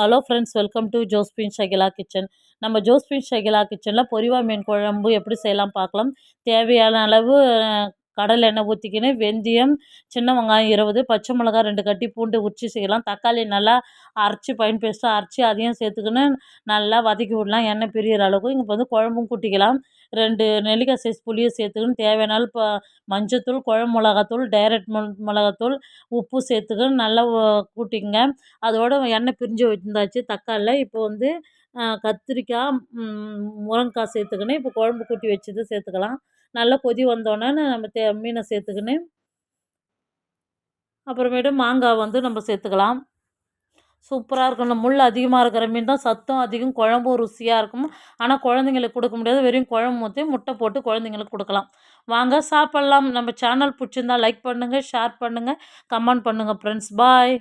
Hello friends welcome to Josephine Shakila kitchen நம்ம Josephine Shakila கிச்சனில் பொரிவா மீன் குழம்பு எப்படி செய்யலாம் பார்க்கலாம். தேவையான அளவு கடல் எண்ணெய் ஊற்றிக்கின்னு வெந்தயம் சின்ன வெங்காயம் இருபது பச்சை மிளகா ரெண்டு கட்டி பூண்டு உரிச்சி செய்யலாம். தக்காளி நல்லா அரைச்சி பயன் பேஸ்ட்டாக அரைச்சி அதையும் சேர்த்துக்கின்னு நல்லா வதக்கி விடலாம். எண்ணெய் பிரியிற அளவுக்கு. இங்கே வந்து குழம்பும் கூட்டிக்கலாம். ரெண்டு நெல்லிக்காய் சைஸ் புளியை சேர்த்துக்கின்னு தேவையான அளவு இப்போ மஞ்சத்தூள் குழம்பு மிளகாத்தூள் டைரக்ட் மிளகாத்தூள் உப்பு சேர்த்துக்கின்னு நல்லா கூட்டிக்கங்க. அதோட எண்ணெய் பிரிஞ்சு வச்சிருந்தாச்சு தக்காளியில் இப்போ வந்து கத்திரிக்காய் முருங்கைக்காய் சேர்த்துக்கின்னு இப்போ குழம்பு கூட்டி வச்சது சேர்த்துக்கலாம். நல்லா கொதி வந்தோடனே நம்ம தே மீனை சேர்த்துக்கின்னு அப்புறமேட்டு மாங்காய் வந்து நம்ம சேர்த்துக்கலாம். சூப்பராக இருக்கும். இல்லை முள் அதிகமாக இருக்கிற மீன் தான் சத்தும் அதிகம் குழம்பும் ருசியாக இருக்கும். ஆனால் குழந்தைங்களுக்கு கொடுக்க முடியாது. வெறும் குழம்பு ஊற்றி முட்டை போட்டு குழந்தைங்களுக்கு கொடுக்கலாம். வாங்க சாப்பிட்லாம். நம்ம சேனல் பிடிச்சிருந்தா லைக் பண்ணுங்கள் ஷேர் பண்ணுங்கள் கமெண்ட் பண்ணுங்கள் ஃப்ரெண்ட்ஸ் பாய்